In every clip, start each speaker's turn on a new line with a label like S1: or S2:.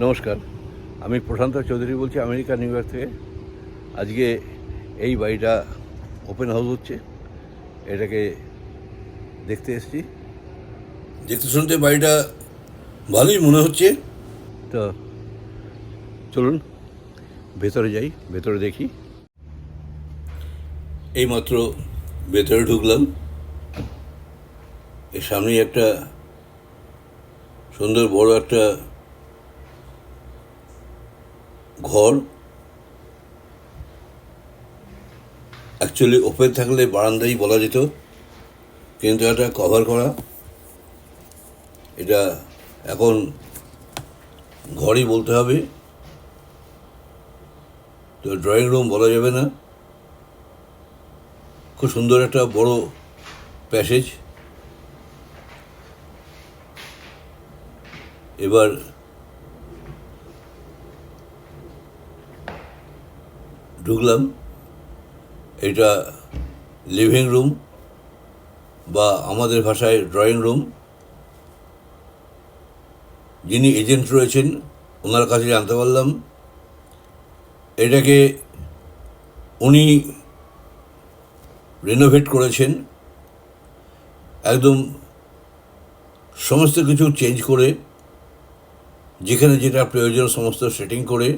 S1: নমস্কার। আমি প্রশান্ত চৌধুরী বলছি আমেরিকা নিউ ইয়র্ক থেকে। আজকে এই বাড়িটা ওপেন হাউস হচ্ছে। এটাকে দেখতে এসেছি। দেখতে শুনতে বাড়িটা ভালোই মনে হচ্ছে। তো চলুন ভেতরে যাই ভেতরে দেখি। এইমাত্র ভেতরে ঢুকলাম। এর সামনেই একটা সুন্দর বড় একটা ঘর। অ্যাকচুয়ালি ওপেন থাকলে বারান্দাই বলা যেত। কিন্তু এটা কভার করা। এটা এখন ঘরই বলতে হবে। তো ড্রয়িং রুম বলা যাবে না। খুব সুন্দর একটা বড় প্যাসেজ এবার ঢুকলাম। এটা লিভিং রুম বা আমাদের ভাষায় ড্রয়িং রুম যিনি এজেন্ট রয়েছেন, ওনার কাছে জানতে পারলাম। এটাকে উনি রেনোভেট করেছেন। একদম সমস্ত কিছু চেঞ্জ করে, যেখানে যেটা প্রয়োজন সমস্ত সেটিং করে,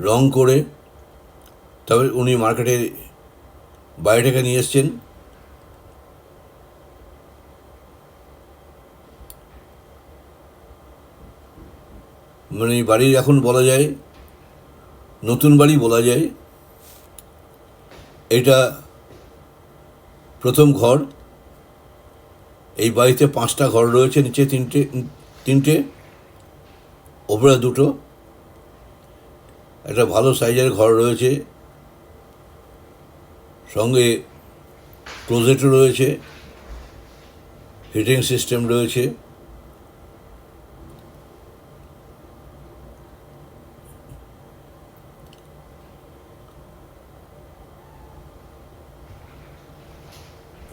S1: রং করে তবে উনি মার্কেটে বাইরেটাকে নিয়ে এসছেন। মানে বাড়ির এখন বলা যায়, নতুন বাড়ি বলা যায়, এটা প্রথম ঘর। এই বাড়িতে পাঁচটা ঘর রয়েছে, নিচে তিনটে তিনটে, ওপরে দুটো। একটা ভালো সাইজের ঘর রয়েছে। সঙ্গে ক্লোজেটও রয়েছে হিটিং সিস্টেম রয়েছে।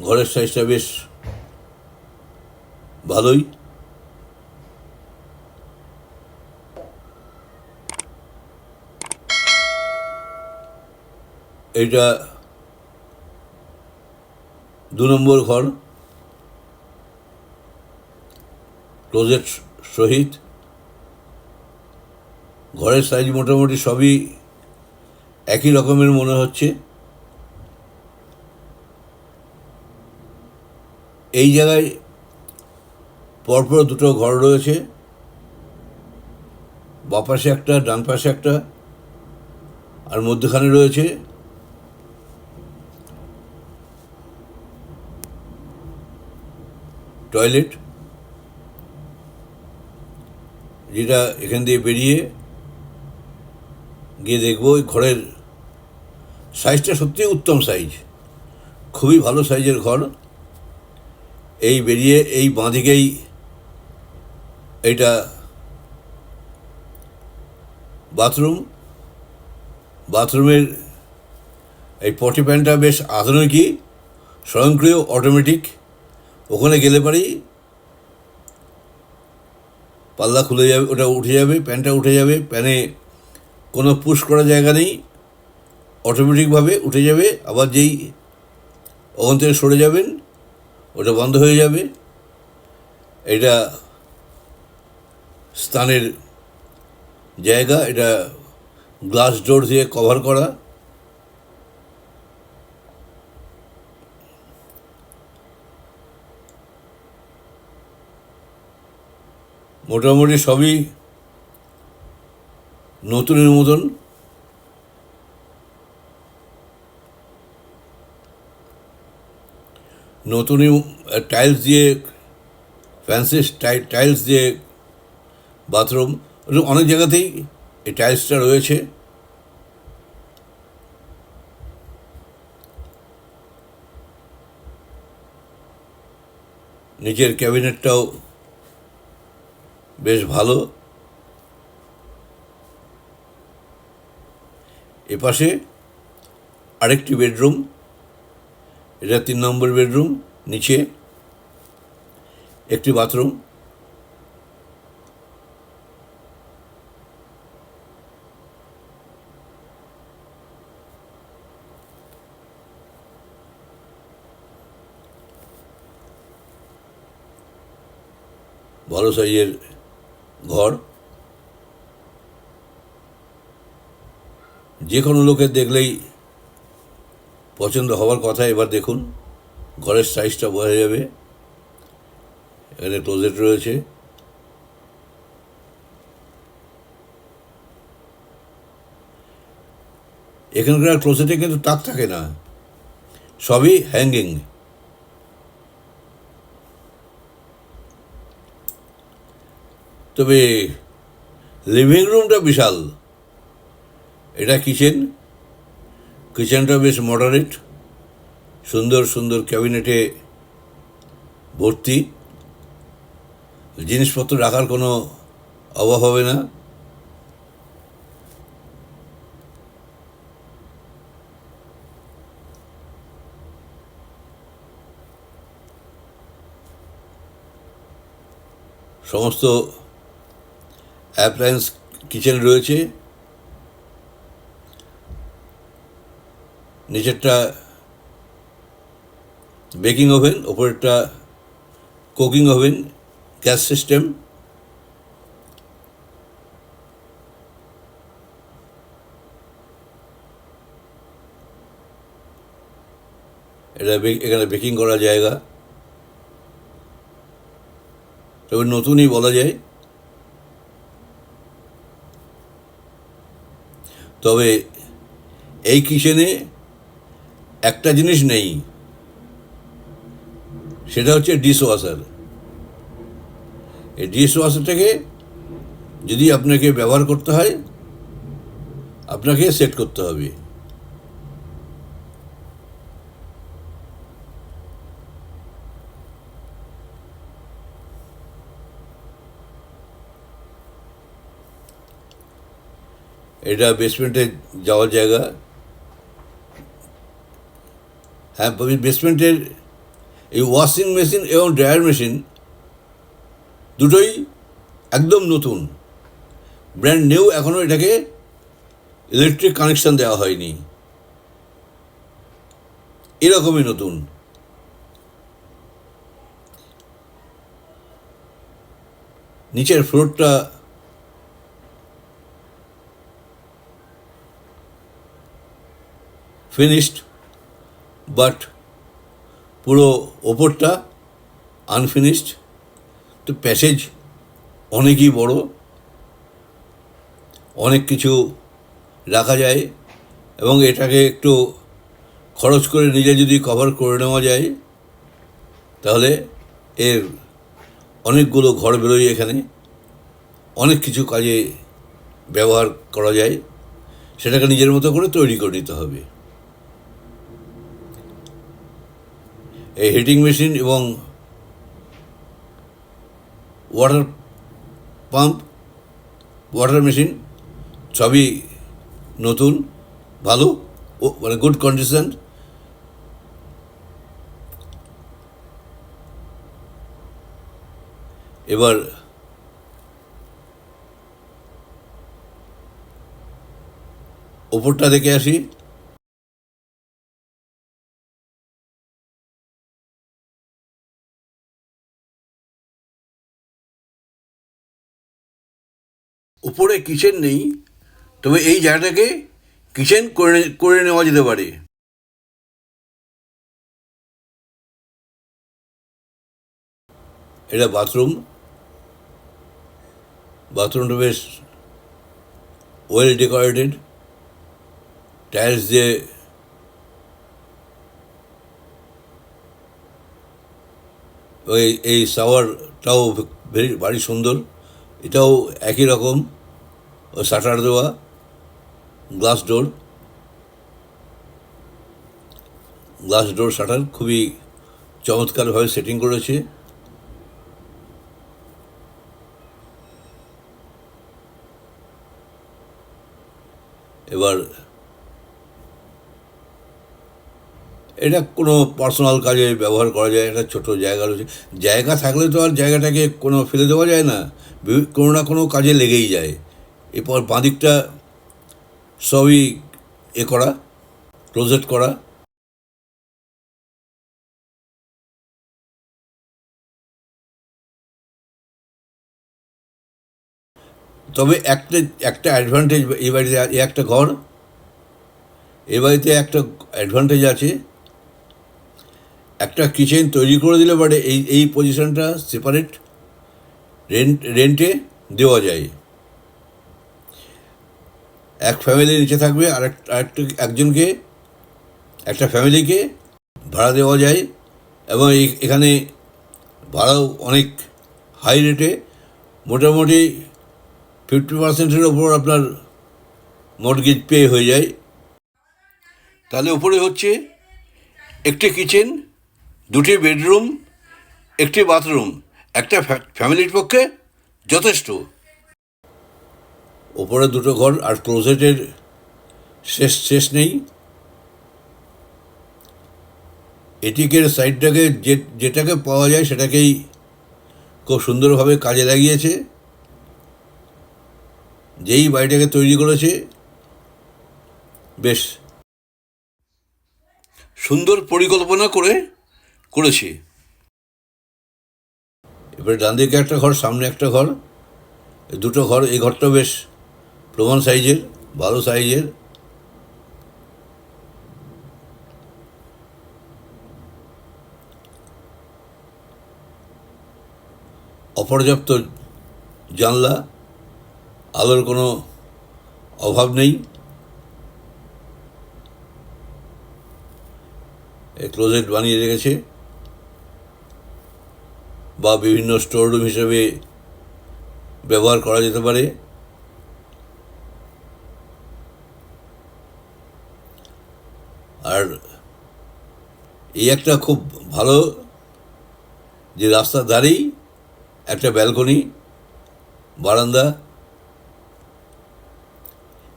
S1: ঘরের সাইজটা বেশ ভালোই। এটা দু নম্বর ঘর ক্লোজেট সহিত, ঘরের সাইজ মোটামুটি সবই একই রকমের মনে হচ্ছে। এই জায়গায় পরপর দুটো ঘর রয়েছে। বাপাশে একটা, ডান পাশে একটা, আর মধ্যখানে রয়েছে টয়লেট। যেটা এখান দিয়ে বেরিয়ে গিয়ে দেখব ওই ঘরের সাইজটা সত্যিই উত্তম সাইজ খুবই ভালো সাইজের ঘর। এই বেরিয়ে এই বাঁদিকেই এটা বাথরুম বাথরুমের এই পটি প্যান্টটা বেশ আধুনিকই স্বয়ংক্রিয় অটোমেটিক ওখানে গেলে পারেই পাল্লা খুলে যাবে, ওটা উঠে যাবে, প্যানটা উঠে যাবে, প্যানে কোনো পুশ করার জায়গা নেই, অটোমেটিকভাবে উঠে যাবে, আবার যেই ওখান থেকে সরে যাবেন, ওটা বন্ধ হয়ে যাবে। এটা স্থানের জায়গা, এটা গ্লাস ডোর দিয়ে কভার করা। মোটামুটি সবই নতুনের মতন। নতুনই টাইলস দিয়ে ফ্যান্সি টাইলস দিয়ে বাথরুম অনেক জায়গাতেই এই টাইলসটা রয়েছে। নিজের ক্যাবিনেটটাও বেশ ভালো। এপাশে আরেকটি বেডরুম এটা তিন নম্বর বেডরুম নিচে একটি বাথরুম। ভালো সাইজের ঘর। যে কোনো লোকের দেখলেই পছন্দ হওয়ার কথা এবার দেখুন। ঘরের সাইজটা বোঝা যাবে। এখানে ক্লোজেট রয়েছে। এখানকার ক্লোজেটে কিন্তু তাক থাকে না। সবই হ্যাঙ্গিং তবে লিভিং রুমটা বিশাল। এটা কিচেন কিচেনটা বেশ মডারেট সুন্দর সুন্দর ক্যাবিনেটে ভর্তি। জিনিসপত্র রাখার কোনো অভাব হবে না। সমস্ত অ্যাপ্লায়েন্স কিচেন রয়েছে। নিচেরটা বেকিং ওভেন, ওপরেরটা কুকিং ওভেন, গ্যাস সিস্টেম। এটা এখানে বেকিং করার জায়গা। তবে নতুনই বলা যায়। তবে এই কিচেনে একটা জিনিস নেই। সেটা হচ্ছে ডিশ ওয়াশার এই ডিশওয়াশারটাকে যদি আপনাকে ব্যবহার করতে হয়, আপনাকে সেট করতে হবে। এটা বেসমেন্টে যাওয়ার জায়গা। হ্যাঁ বেসমেন্টের এই ওয়াশিং মেশিন এবং ড্রায়ার মেশিন দুটোই একদম নতুন। ব্র্যান্ড নিউ এখনও এটাকে ইলেকট্রিক কানেকশান দেওয়া হয়নি। এরকমই নতুন। নিচের ফ্লোরটা ফিনিশড বাট পুরো ওপরটা আনফিনিশড তো প্যাসেজ অনেকই বড়। অনেক কিছু রাখা যায় এবং এটাকে একটু খরচ করে নিজে যদি কভার করে নেওয়া যায়, তাহলে এর অনেকগুলো ঘর বেরোয় এখানে। অনেক কিছু কাজে ব্যবহার করা যায়। সেটাকে নিজের মতো করে তৈরি করে নিতে হবে। এই হিটিং মেশিন এবং ওয়াটার পাম্প ওয়াটার মেশিন সবই নতুন, ভালো, ও মানে গুড কন্ডিশন এবার ওপরটা দেখে আসি। উপরে কিচেন নেই, তবে এই জায়গাটাকে কিচেন করে করে নেওয়া যেতে পারে। এটা বাথরুম। বাথরুমটা বেশ ওয়েল ডেকোরেটেড টাইলস দিয়ে ওই, এই শাওয়ারটাও ভেরি, ভারী সুন্দর। এটাও একই রকম। ও শাটার দেওয়া glass door glass door shutter খুবই চমৎকারভাবে সেটিং করেছে। এবার এটা কোনো পার্সোনাল কাজে ব্যবহার করা যায়, এটা ছোট জায়গা রয়েছে। জায়গা থাকলে তো আর জায়গাটাকে কোনো ফেলে দেওয়া যায় না কোনো না কোনো কাজে লেগেই যায়। এরপর বাঁদিকটা সবই এ করা ক্লোজেট করা। তবে একটা একটা অ্যাডভান্টেজ এই বাড়িতে এই একটা ঘর, এ বাড়িতে একটা অ্যাডভান্টেজ আছে। একটা কিচেন তৈরি করে দিলে পারে এই এই পজিশনটা সেপারেট রেন্ট রেন্টে দেওয়া যায়। এক ফ্যামিলি নিচে থাকবে, আর আরেকটা একজনকে, একটা ফ্যামিলিকে ভাড়া দেওয়া যায়। এবং এখানে ভাড়াও অনেক হাই রেটে মোটামুটি ফিফটি পার্সেন্টের ওপর আপনার মর্গেজ পে হয়ে যায়। তাহলে উপরে হচ্ছে একটি কিচেন দুটি বেডরুম একটি বাথরুম একটা ফ্যা- ফ্যামিলির পক্ষে যথেষ্ট। ওপরে দুটো ঘর আর ক্লোজেটের শেষ শেষ নেই। এটিকের সাইডটাকে যে, যেটাকে পাওয়া যায় সেটাকেই খুব সুন্দরভাবে কাজে লাগিয়েছে। যেই বাড়িটাকে তৈরি করেছে, বেশ সুন্দর পরিকল্পনা করে করেছে। এবার ডান দিকে একটা ঘর, সামনে একটা ঘর। দুটো ঘর, এই ঘরটা বেশ প্রমাণ সাইজের, ভালো সাইজের, অপর্যাপ্ত জানলা, আলোর কোনো অভাব নেই। ক্লোজেট বানিয়ে রেখেছে। বা বিভিন্ন স্টোর রুম হিসেবে ব্যবহার করা যেতে পারে। আর এই একটা খুব ভালো যে রাস্তার ধারেই একটা ব্যালকনি, বারান্দা।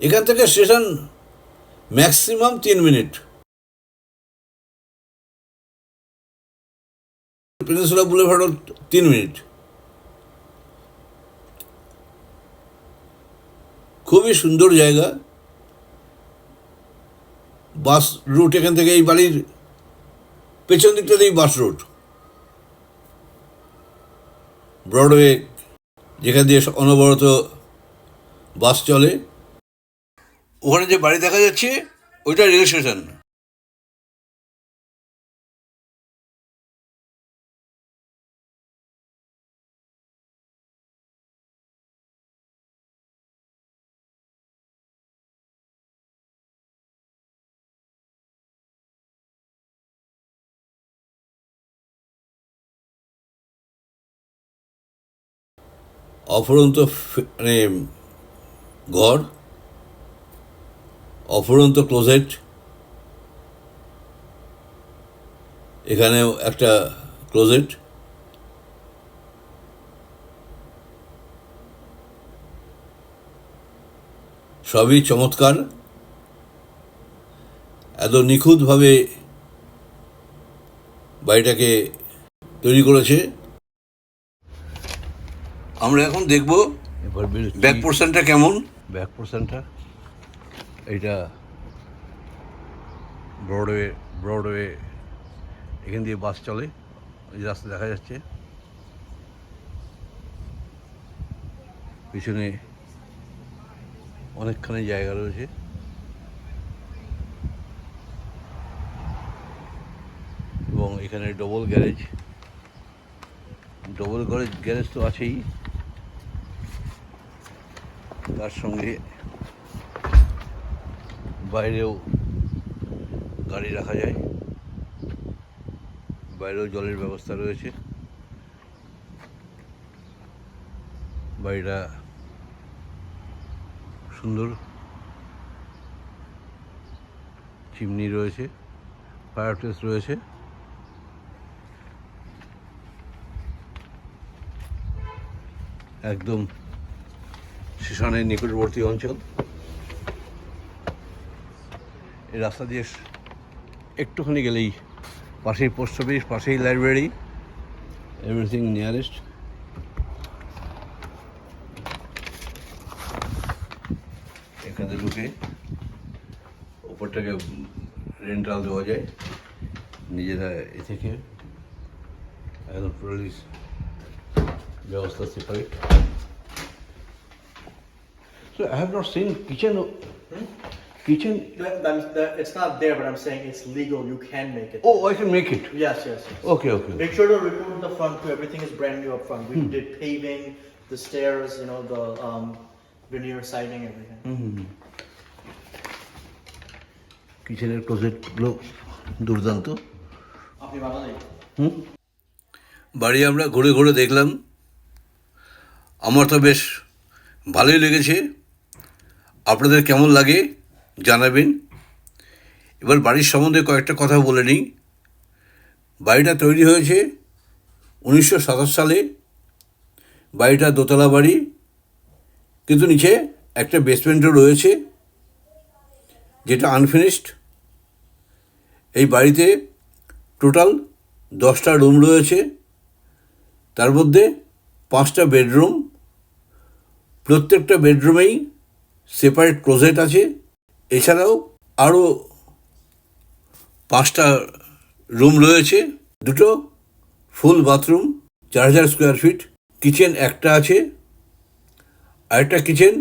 S1: এখান থেকে স্টেশন ম্যাক্সিমাম তিন মিনিট। পেনিনসুলা বুলেভার্ডও তিন মিনিট। খুবই সুন্দর জায়গা। বাস রুট এখান থেকে এই বাড়ির পেছন দিকটাতেই বাস রুট ব্রডওয়ে যেখান দিয়ে অনবরত বাস চলে। ওখানে যে বাড়ি দেখা যাচ্ছে, ওইটা রেল স্টেশন। অফুরন্ত মানে ঘর, অফুরন্ত ক্লোজেট এখানেও একটা ক্লোজেট সবই চমৎকার। এত নিখুঁতভাবে বাড়িটাকে তৈরি করেছে। আমরা এখন দেখব
S2: এবার
S1: ব্যাক পোর্শনটা কেমন?
S2: ব্যাক পোর্শনটা এইটা ব্রডওয়ে ব্রডওয়ে এখান দিয়ে বাস চলে ওই রাস্তা দেখা যাচ্ছে। পিছনে অনেকখানি জায়গা রয়েছে। এবং এখানে double garage double garage garage তো আছেই। তার সঙ্গে বাইরেও গাড়ি রাখা যায়। বাইরেও জলের ব্যবস্থা রয়েছে। বাড়িটা সুন্দর। চিমনি রয়েছে ফায়ার প্লেস রয়েছে। একদম স্টেশনের নিকটবর্তী অঞ্চল। এই রাস্তা দিয়ে একটুখানি গেলেই পাশেই পোস্ট অফিস পাশেই লাইব্রেরি এভরিথিং নিয়ারেস্ট এখানে ঢুকে ওপরটাকে রেন্টাল দেওয়া যায়। নিজেরা এ থেকে ব্যবস্থা separate
S3: So I have not seen kitchen. Hmm? Kitchen.
S4: That- that- that- It's not there, but I'm saying it's legal, you can make it.
S3: Oh, I can make it.
S4: Yes, yes, yes.
S3: Okay, okay.
S4: Make sure to report the front too, everything is brand new up front. We
S3: Hmm.
S4: did paving, the stairs, you know, the, um, veneer siding, everything.
S3: Hmm. কিচেনের ক্লোজেটগুলো দুর্দান্ত
S4: আপনি?
S1: বাড়ি আমরা ঘুরে ঘুরে দেখলাম আমার তো বেশ ভালোই লেগেছে আপনাদের কেমন লাগে জানাবেন। এবার বাড়ির সম্বন্ধে কয়েকটা কথা বলে নিই। বাড়িটা তৈরি হয়েছে উনিশশো সাতাশ সালে। বাড়িটা দোতলা বাড়ি, কিন্তু নিচে একটা বেসমেন্টও রয়েছে, যেটা আনফিনিশড এই বাড়িতে টোটাল দশটা রুম রয়েছে। তার মধ্যে পাঁচটা বেডরুম প্রত্যেকটা বেডরুমেই সেপারেট ক্লোজেট আছে। এছাড়াও আরও পাঁচটা রুম রয়েছে। দুটো ফুল বাথরুম চার হাজার স্কোয়ার ফিট কিচেন একটা আছে। আরেকটা কিচেন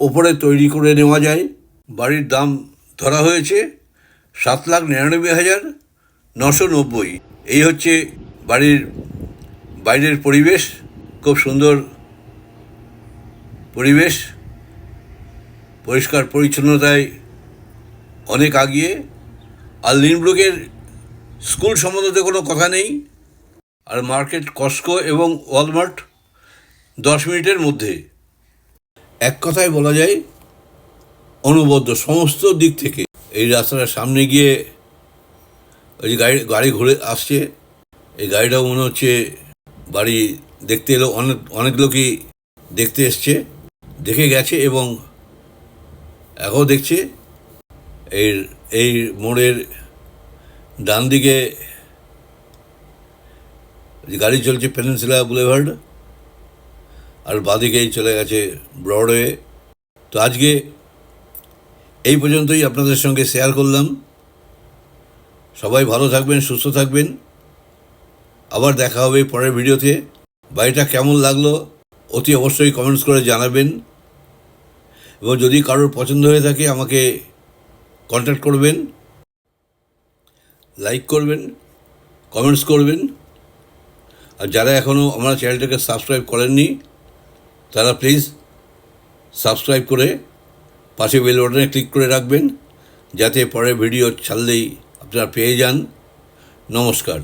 S1: ওপরে তৈরি করে নেওয়া যায়। বাড়ির দাম ধরা হয়েছে সাত লাখ নিরানব্বই হাজার নশো নব্বই। এই হচ্ছে বাড়ির বাইরের পরিবেশ। খুব সুন্দর পরিবেশ। পরিষ্কার পরিচ্ছন্নতায় অনেক আগিয়ে। আর লিনব্রুকের স্কুল সম্বন্ধে কোনো কথা নেই। আর মার্কেট, কস্কো এবং ওয়ালমার্ট দশ মিনিটের মধ্যে। এক কথায় বলা যায় অনুবদ্ধ সমস্ত দিক থেকে। এই রাস্তাটার সামনে গিয়ে ওই যে গাড়ি গাড়ি ঘুরে আসছে। এই গাড়িটাও মনে হচ্ছে বাড়ি দেখতে এলো। অনেক অনেক লোকই দেখতে এসছে, দেখে গেছে এবং এখনও দেখছি, এই এই মোড়ের ডান দিকে গাড়ি চলছে পেনিনসিলা বুলেভার্ড আর বাদিকেই চলে গেছে ব্রডওয়ে তো আজকে এই পর্যন্তই আপনাদের সঙ্গে শেয়ার করলাম। সবাই ভালো থাকবেন, সুস্থ থাকবেন। আবার দেখা হবে পরের ভিডিওতে। বাড়িটা কেমন লাগল, অতি অবশ্যই কমেন্টস করে জানাবেন। এবং যদি কারোর পছন্দ হয়ে থাকে, আমাকে কন্ট্যাক্ট করবেন লাইক করবেন কমেন্টস করবেন। আর যারা এখনও আমার চ্যানেলটাকে সাবস্ক্রাইব করেননি, তারা প্লিজ সাবস্ক্রাইব করে পাশে বেল বাটনে ক্লিক করে রাখবেন, যাতে পরের ভিডিও ছাড়লেই আপনারা পেয়ে যান। নমস্কার।